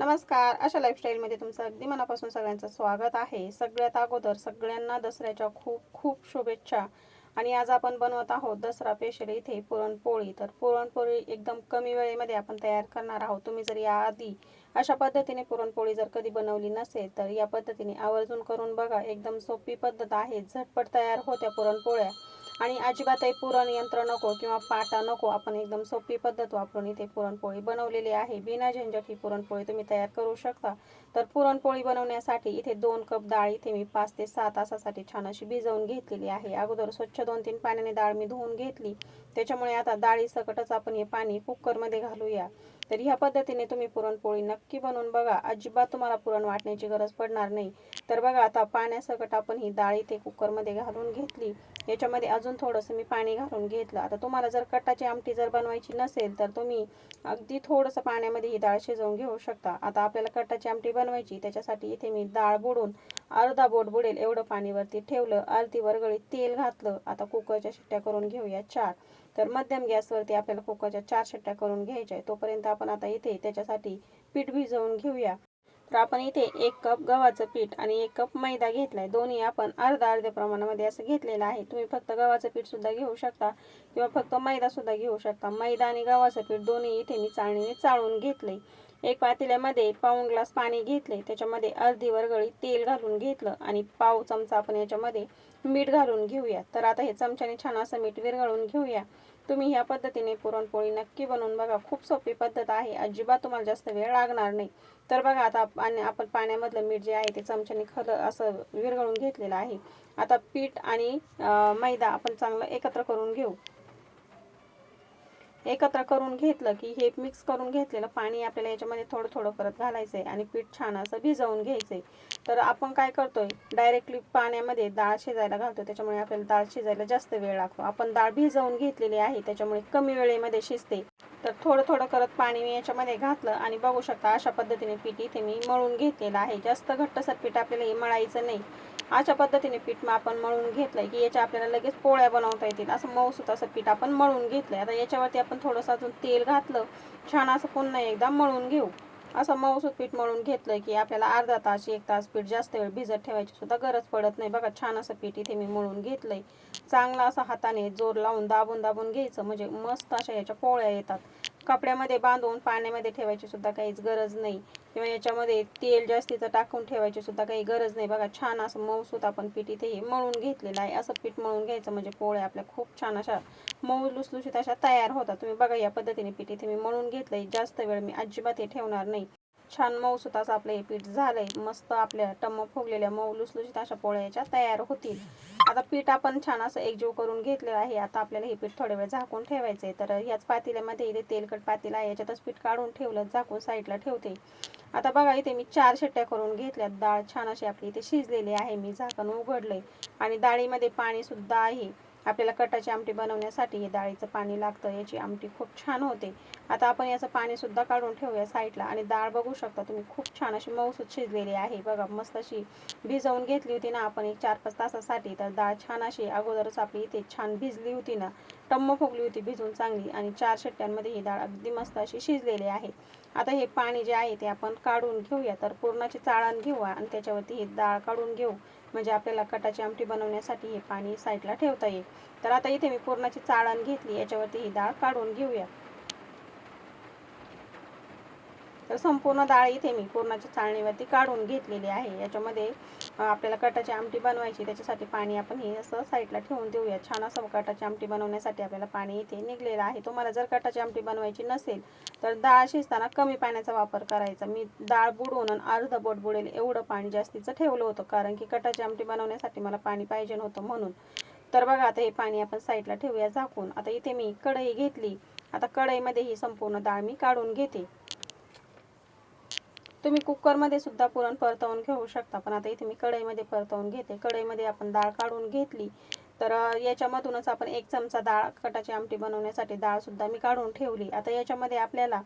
नमस्कार. अशा लाईफस्टाईलमध्ये तुमचं अगदी मनापासून सगळ्यांचं स्वागत आहे. सगळ्यात अगोदर सगळ्यांना दसऱ्याच्या खूप खूप शुभेच्छा. आणि आज आपण बनवत आहोत दसरा स्पेशल इथे पुरणपोळी. तर पुरणपोळी एकदम कमी वेळेमध्ये आपण तयार करणार आहोत. तुम्ही जर याआधी अशा पद्धतीने पुरणपोळी जर कधी बनवली नसेल तर या पद्धतीने आवर्जून करून बघा. एकदम सोपी पद्धत आहे. झटपट तयार होत्या पुरणपोळ्या. आणि अजिबातही पुरण यंत्र नको किंवा पाटा नको. आपण एकदम सोपी पद्धत वापरून इथे पुरणपोळी बनवलेली आहे. बिना झंझट ही पुरणपोळी तुम्ही तयार करू शकता. तर पुरणपोळी बनवण्यासाठी इथे दोन कप डाळ इथे मी पाच ते सात तासासाठी छान अशी भिजवून घेतलेली आहे. अगोदर स्वच्छ दोन तीन पाण्याने डाळ मी धुवून घेतली. त्याच्यामुळे आता डाळी सकटच आपण हे पाणी कुकरमध्ये घालूया. तर ह्या पद्धतीने तुम्ही पुरणपोळी नक्की बनवून बघा. अजिबात तुम्हाला पुरण वाटण्याची गरज पडणार नाही. तर बघा आता पाण्यासकट आपण ही डाळ इथे कुकरमध्ये घालून घेतली. याच्यामध्ये अजून थोडंसं मी पाणी घालून घेतलं. आता तुम्हाला जर कटाची आमटी जर बनवायची नसेल तर तुम्ही अगदी थोडंसं पाण्यामध्ये ही डाळ शिजवून घेऊ शकता. आता आपल्याला कटाची आमटी बनवायची त्याच्यासाठी इथे मी डाळ बुडून अर्धा बोट बुडेल एवढं पाणीवरती ठेवलं. अर्धी वरगळीत तेल घातलं. आता कुकरच्या शिट्ट्या करून घेऊया चार. तर मध्यम गॅसवरती आपल्याला कुकरच्या चार शिट्ट्या करून घ्यायच्या आहे तोपर्यंत आपण आता इथे त्याच्यासाठी पीठ भिजवून घेऊया. तर आपण इथे एक कप गव्हाचं पीठ आणि एक कप मैदा घेतलाय. दोन्ही आपण अर्धा अर्ध्या प्रमाणामध्ये असं घेतलेलं आहे. तुम्ही फक्त गव्हाचं पीठ सुद्धा घेऊ शकता किंवा फक्त मैदा सुद्धा घेऊ शकता. मैदा आणि गव्हाचं पीठ दोन्ही इथे मी चाळणीने चाळून घेतलंय. एक पातेल्यामध्ये पाऊण ग्लास पाणी घेतले. त्याच्यामध्ये अर्धी वरगळी तेल घालून घेतलं आणि पाव चमचा आपण याच्यामध्ये मीठ घालून घेऊया. तर आता हे चमच्याने छान असं मीठ विरघळून घेऊया. तुम्ही ह्या पद्धतीने पुरणपोळी नक्की बनवून बघा. खूप सोपी पद्धत आहे. अजिबात तुम्हाला जास्त वेळ लागणार नाही. तर बघा आता आणि आपण पाण्यामधलं मीठ जे आहे ते चमच्याने खरं असं विरघळून घेतलेलं आहे. आता पीठ आणि मैदा आपण चांगलं एकत्र करून घेऊ. एकत्र करून घेतलं की हे मिक्स करून घेतलेलं पाणी आपल्याला याच्यामध्ये थोडं थोडं करत घालायचं आहे आणि पीठ छान असं भिजवून घ्यायचं आहे तर आपण काय करतोय? डायरेक्टली पाण्यामध्ये डाळ शिजायला घालतो त्याच्यामुळे आपल्याला डाळ शिजायला जास्त वेळ लागतो. आपण डाळ भिजवून घेतलेली आहे त्याच्यामुळे कमी वेळेमध्ये शिजते. तर थोडं थोडं करत पाणी मी याच्यामध्ये घातलं आणि बघू शकता अशा पद्धतीने पीठ इथे मी मळून घेतलेलं आहे. जास्त घट्टसर पीठ आपल्याला हे मळायचं नाही. अशा पद्धतीने पीठ मग आपण मळून घेतलंय की याच्या आपल्याला लगेच पोळ्या बनवता येतील. असं मऊसूत असं पीठ आपण मळून घेतलंय. आता याच्यावरती आपण थोडंसं अजून तेल घातलं छान असं पुन्हा एकदा मळून घेऊ. असं मऊसूत पीठ मळून घेतलंय की आपल्याला अर्धा तास एक तास पीठ जास्त वेळ भिजत ठेवायची सुद्धा गरज पडत नाही. बघा छान असं पीठ इथे मी मळून घेतलंय. चांगला असं हाताने जोर लावून दाबून दाबून घ्यायचं. म्हणजे मस्त अशा याच्या पोळ्या येतात. कपड्यामध्ये बांधून पाण्यामध्ये ठेवायची सुद्धा काहीच गरज नाही. किंवा याच्यामध्ये तेल जास्तीचं टाकून ठेवायची सुद्धा काही गरज नाही. बघा छान असं मऊसूत आपण पीठ इथे मळून घेतलेलं आहे. असं पीठ मळून घ्यायचं म्हणजे पोळ्या आपल्या खूप छान अशा मऊ लुसलुशीत अशा तयार होतात. तुम्ही बघा या पद्धतीने पीठ इथे मी मळून घेतलंय. जास्त वेळ मी अजिबात हे ठेवणार नाही. छान मऊसूत असं आपलं हे पीठ झालंय. मस्त आपल्या टम्म फुगलेल्या मऊ लुसलुशीत अशा पोळ्या याच्या तयार होतील. आता पीठ आपण छान असं एकजीव करून घेतलेलं आहे. आता आपल्याला हे पीठ थोडे वेळ झाकून ठेवायचं आहे तर ह्याच पातेल्यामध्ये इथे तेलकट पातेला आहे. याच्यातच पीठ काढून ठेवलं झाकून साईडला ठेवते. आता बघा इथे मी चार शिट्ट्या करून घेतल्यात. डाळ छान अशी आपली इथे शिजलेली आहे. मी झाकण उघडले आणि डाळीमध्ये पाणी सुद्धा आहे. आपल्याला कटाची आमटी बनवण्यासाठी हे डाळीचं पाणी लागतं. याची आमटी खूप छान होते. आता आपण याचं पाणी सुद्धा काढून ठेवूया साईडला. आणि डाळ बघू शकता तुम्ही खूप छान अशी मऊसूत शिजलेली आहे. बघा मस्त अशी भिजवून घेतली होती ना आपण एक चार पाच तासासाठी तर डाळ छान अशी अगोदरच आपली इथे छान भिजली होती ना. टम्म फुगली होती भिजून चांगली आणि चार शट्ट्यांमध्ये ही डाळ अगदी मस्त अशी शिजलेली आहे. आता हे पाणी जे आहे ते आपण काढून घेऊया तर पूर्णाची चाळण घेऊ आणि त्याच्यावरती ही डाळ काढून घेऊ. म्हणजे आपल्याला कटाची आमटी बनवण्यासाठी हे पाणी साईडला ठेवता येईल. तर आता इथे मी पूर्णाची चाळण घेतली याच्यावरती ही डाळ काढून घेऊया. तर संपूर्ण डाळ इथे मी पूर्णाच्या चाळणीवरती काढून घेतलेली आहे. याच्यामध्ये आपल्याला कटाची आमटी बनवायची त्याच्यासाठी पाणी आपण हे असं साईडला ठेवून देऊया. छान असं कटाची आमटी बनवण्यासाठी आपल्याला पाणी इथे निघलेलं आहे. तुम्हाला जर कटाची आमटी बनवायची नसेल तर डाळ शिजताना कमी पाण्याचा वापर करायचा. मी डाळ बुडवून आणि अर्ध बोट बुडेल एवढं पाणी जास्तीचं ठेवलं होतं कारण की कटाची आमटी बनवण्यासाठी मला पाणी पाहिजे होतं म्हणून. तर बघा आता हे पाणी आपण साईडला ठेवूया झाकून. आता इथे मी कढई घेतली. आता कढईमध्ये ही संपूर्ण डाळ मी काढून घेते. तुम्ही कुकरमध्ये सुद्धा पुरण परतवून घेऊ शकता पण आता इथे मी कढईमध्ये परतवून घेते. कढईमध्ये आपण डाळ काढून घेतली तर याच्यामधूनच आपण एक चमचा डाळ कटाची आमटी बनवण्यासाठी डाळसुद्धा मी काढून ठेवली. आता याच्यामध्ये आपल्याला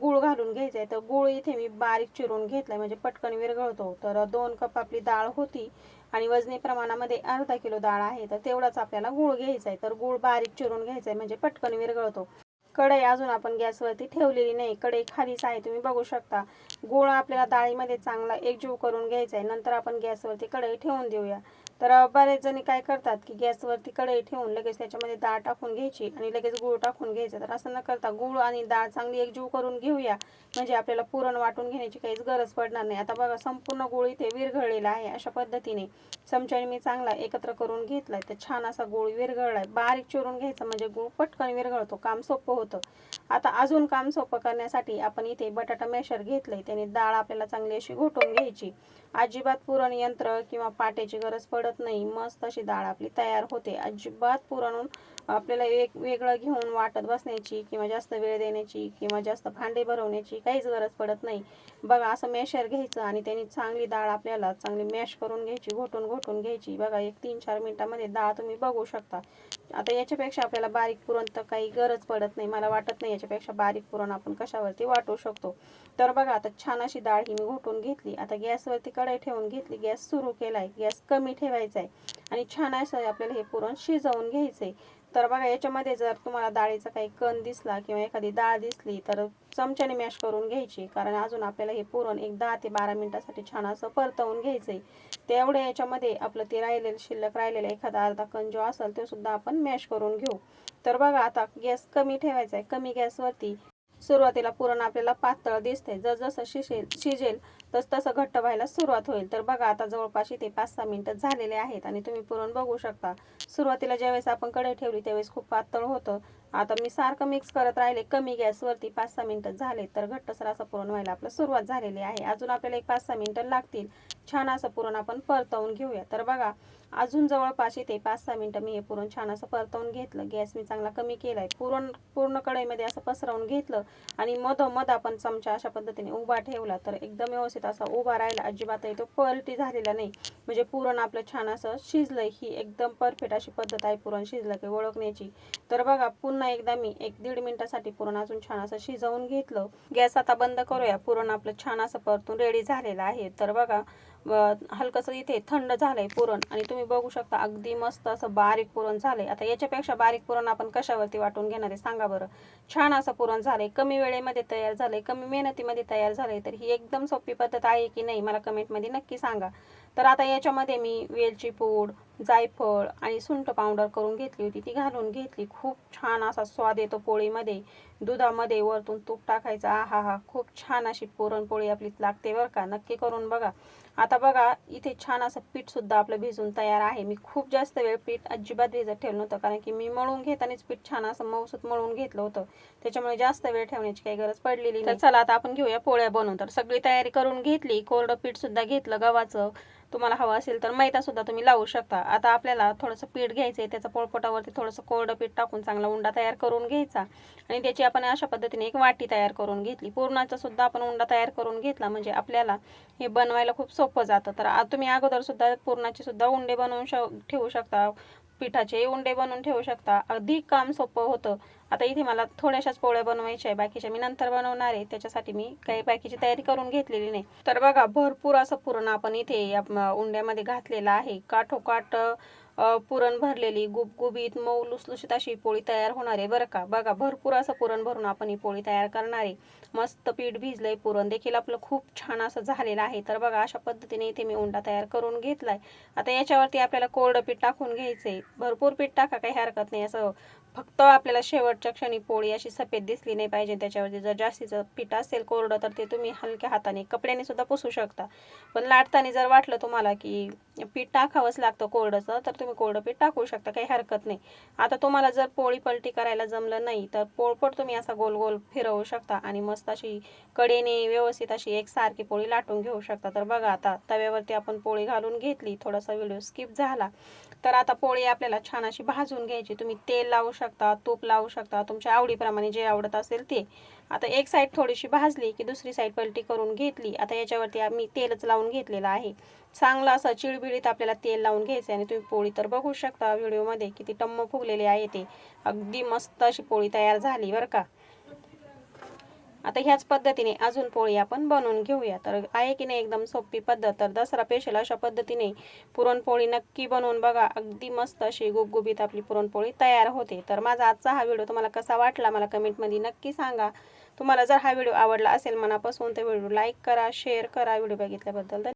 गूळ घालून घ्यायचं आहे. तर गूळ इथे मी बारीक चिरून घेतलाय म्हणजे पटकन विरघळतो. तर दोन कप आपली डाळ होती आणि वजनी प्रमाणामध्ये अर्धा किलो डाळ आहे तर तेवढाच आपल्याला गूळ घ्यायचा आहे. तर गूळ बारीक चिरून घ्यायचा आहे म्हणजे पटकन विरघळतो. कढई अजून आपण गॅसवरती ठेवलेली नाही. कढई खालीच आहे तुम्ही बघू शकता. गोळ आपल्याला डाळीमध्ये चांगला एकजीव करून घ्यायचा आहे. नंतर आपण गॅसवरती कढई ठेवून देऊया. तर बरेच जणी काय करतात की गॅसवरती कढई ठेवून लगेच त्याच्यामध्ये डाळ टाकून घ्यायची आणि लगेच गूळ टाकून घ्यायचं. तर असं न करता गूळ आणि डाळ चांगली एकजीव करून घेऊया. म्हणजे आपल्याला पुरण वाटून घेण्याची काहीच गरज पडणार नाही. आता बघा संपूर्ण गूळ इथे विरघळलेला आहे अशा पद्धतीने. चमच्याने मी चांगला एकत्र करून घेतलाय. तर छान असा गूळ विरघळलाय. बारीक चिरून घ्यायचा म्हणजे गूळ पटकन विरघळतो. काम सोपं होतं. आता अजून काम सोपं करण्यासाठी आपण इथे बटाटा मॅशर घेतलंय. त्याने डाळ आपल्याला चांगली अशी घोटून घ्यायची. अजिबात पुरण यंत्र किंवा पाट्याची गरज पडत नाही. मस्त अशी डाळ आपली तयार होते. अजिबात पुरण आपल्याला एक वेगळं घेऊन वाटत बसण्याची किंवा जास्त वेळ देण्याची किंवा जास्त भांडे भरवण्याची काहीच गरज पडत नाही. बघा असं मॅशर घ्यायचं आणि त्यांनी चांगली डाळ आपल्याला चांगली मॅश करून घ्यायची घोटून घोटून घ्यायची. बघा एक तीन चार मिनिटामध्ये डाळ तुम्ही बघू शकता. आता याच्यापेक्षा आपल्याला बारीक पुरण तर काही गरज पडत नाही. मला वाटत नाही याच्यापेक्षा बारीक पुरण आपण कशावरती वाटू शकतो. तर बघा आता छान अशी डाळ ही मी घोटून घेतली. आता गॅसवरती कढई ठेवून घेतली. गॅस सुरू केलाय. गॅस कमी ठेवायचा आहे आणि छान असं आपल्याला हे पुरण शिजवून घ्यायचंय. तर बघा याच्यामध्ये जर तुम्हाला डाळीचा काही कण दिसला किंवा एखादी डाळ दिसली तर चमच्याने मॅश करून घ्यायची. कारण अजून आपल्याला हे पुरण एक दहा ते बारा मिनिटासाठी छान असं परतवून घ्यायचंय. तेवढ्या याच्यामध्ये आपलं ते राहिलेलं शिल्लक राहिलेलं एखादा अर्धा कण जो असेल तो सुद्धा आपण मॅश करून घेऊ. तर बघा आता गॅस कमी ठेवायचा आहे कमी गॅसवरती सुरुवातीला पुरण आपल्याला पातळ दिसते जसं शिजेल शिजेल तस तसं घट्ट व्हायला सुरुवात होईल. तर बघा आता जवळपास इथे पाच सहा मिनिटं झालेले आहेत आणि तुम्ही पुरण बघू शकता. सुरुवातीला ज्यावेळेस आपण कढई ठेवली त्यावेळेस खूप पातळ होतं. आता मी सारखं मिक्स करत राहिले कमी गॅसवरती पाच सहा मिनिटं झाले तर घट्टसर असं पुरण व्हायला आपलं सुरुवात झालेली आहे. अजून आपल्याला एक पाच सहा मिनिटं लागतील. छान असं पुरण आपण परतवून घेऊया. तर बघा अजून जवळपास इथे पाच सहा मिनिटं मी हे पुरण छान असं परतवून घेतलं. गॅस मी चांगला कमी केलाय. पुरण पूर्ण कढईमध्ये असं पसरवून घेतलं आणि मधोमध आपण चमचा अशा पद्धतीने उभा ठेवला तर एकदम व्यवस्थित असा उभा राहिला अजिबात तो पलटी झालेला नाही. म्हणजे पुरण आपलं छान असं शिजलंय. ही एकदम परफेक्ट अशी पद्धत आहे पुरण शिजलं की ओळखण्याची. तर बघा पुन्हा एकदा मी एक दीड मिनिटासाठी पुरण अजून छान असं शिजवून घेतलं. गॅस आता बंद करूया. पुरण आपलं छान असं परतून रेडी झालेलं आहे. तर बघा हलकंसं इथे थंड झालंय पुरण. आणि तुम्ही बघू शकता अगदी मस्त असं बारीक पुरण झालंय. आता याच्यापेक्षा बारीक पुरण आपण कशावरती वाटून घेणार आहे सांगा बरं. छान असं पुरण झालंय. कमी वेळेमध्ये तयार झालंय. कमी मेहनतीमध्ये तयार झालंय. तर ही एकदम सोपी पद्धत आहे की नाही मला कमेंटमध्ये नक्की सांगा. तर आता याच्यामध्ये मी वेलची पूड जायफळ आणि सुंठ पावडर करून घेतली होती. ती घालून घेतली. खूप छान असा स्वाद येतो पोळीमध्ये. दुधामध्ये वरतून तूप टाकायचं. आहा हा खूप छान अशी पुरणपोळी आपली लागते बरं का. नक्की करून बघा. आता बघा इथे छान असं पीठ सुद्धा आपलं भिजून तयार आहे. मी खूप जास्त वेळ पीठ अजिबात भिजत ठेवलं नव्हतं कारण की मी मळून घेतानाच पीठ छान असं मऊसूत मळून घेतलं होतं. त्याच्यामुळे जास्त वेळ ठेवण्याची काही गरज पडलेली नाही. चला आता आपण घेऊया पोळ्या बनवून. तर सगळी तयारी करून घेतली. कोरडं पीठ सुद्धा घेतलं गव्हाचं. तुम्हाला हवं असेल तर मैदा सुद्धा तुम्ही लावू शकता. आता आपल्याला थोडंसं पीठ घ्यायचं आहे त्याचं पोळपोटावरती थोडंसं कोरडं पीठ टाकून चांगला उंडा तयार करून घ्यायचा. आणि त्याची आपण अशा पद्धतीने एक वाटी तयार करून घेतली. पूर्णाचा सुद्धा आपण उंडा तयार करून घेतला म्हणजे आपल्याला हे बनवायला खूप सोपं जातं. तर तुम्ही अगोदर सुद्धा पूर्णाचे सुद्धा उंडे बनवून श ठेवू शकता. पिठाचे उंडे बनवून ठेवू शकता. अधिक काम सोपं होतं. आता इथे मला थोड्याशाच पोळ्या बनवायच्या आहे बाकीच्या मी नंतर बनवणार आहे. त्याच्यासाठी मी काही बाकीची तयारी करून घेतलेली नाही. तर बघा भरपूर असं पुरण आपण इथे या उंड्यामध्ये घातलेलं आहे. काठोकाठ पुरण भरलेली गुबगुबीत मऊ लुसलुशीत अशी पोळी तयार होणार आहे बरं का? बघा भरपूर असं पुरण भरून आपण ही पोळी तयार करणार आहे. मस्त पीठ भिजलंय पुरण. देखील आपलं खूप छान असं झालेलं आहे. तर बघा अशा पद्धतीने इथे मी उंडा तयार करून घेतलाय. आता याच्यावरती आपल्याला कोरडं पीठ टाकून घ्यायचंय. भरपूर पीठ टाका काही हरकत नाही. असं फक्त आपल्याला शेवटच्या क्षणी पोळी अशी सफेद दिसली नाही पाहिजे त्याच्यावरती जर जास्तीचं पीठ असेल कोरडं तर ते तुम्ही हलक्या हाताने कपड्याने सुद्धा पुसू शकता. पण लाटताना जर वाटलं तुम्हाला की पीठ टाकावंच लागतं कोरडंचं तर तुम्ही कोरडं पीठ टाकू शकता काही हरकत नाही. आता तुम्हाला जर पोळी पलटी करायला जमलं नाही तर पोळपट तुम्ही असा गोल गोल फिरवू शकता आणि मस्त अशी कडेने व्यवस्थित अशी एक सारखी पोळी लाटून घेऊ शकता. तर बघा आता तव्यावरती आपण पोळी घालून घेतली थोडासा व्हिडिओ स्किप झाला. तर आता पोळी आपल्याला छान अशी भाजून घ्यायची. तुम्ही तेल लावू शकता तूप लावू शकता. तुमच्या आवडीप्रमाणे जे आवडत असेल ते. आता एक साईड थोडीशी भाजली की दुसरी साईड पलटी करून घेतली. आता याच्यावरती आम्ही तेलच लावून घेतलेलं आहे. चांगलं असं चिळबिळीत आपल्याला तेल लावून घ्यायचं आणि तुम्ही पोळी तर बघू शकता. व्हिडिओमध्ये किती टम्म फुगलेली आहे ते. अगदी मस्त अशी पोळी तयार झाली बरं का. आता ह्याच पद्धतीने अजून पोळी आपण बनवून घेऊया. तर आहे की नाही एकदम सोपी पद्धत? तर दसरा पेशल अशा पद्धतीने पुरणपोळी नक्की बनवून बघा. अगदी मस्त अशी गुबगुबीत आपली पुरणपोळी तयार होते. तर माझा आजचा हा व्हिडिओ तुम्हाला कसा वाटला मला कमेंटमध्ये नक्की सांगा. तुम्हाला जर हा व्हिडिओ आवडला असेल मनापासून तर व्हिडिओ लाईक करा शेअर करा. व्हिडिओ बघितल्याबद्दल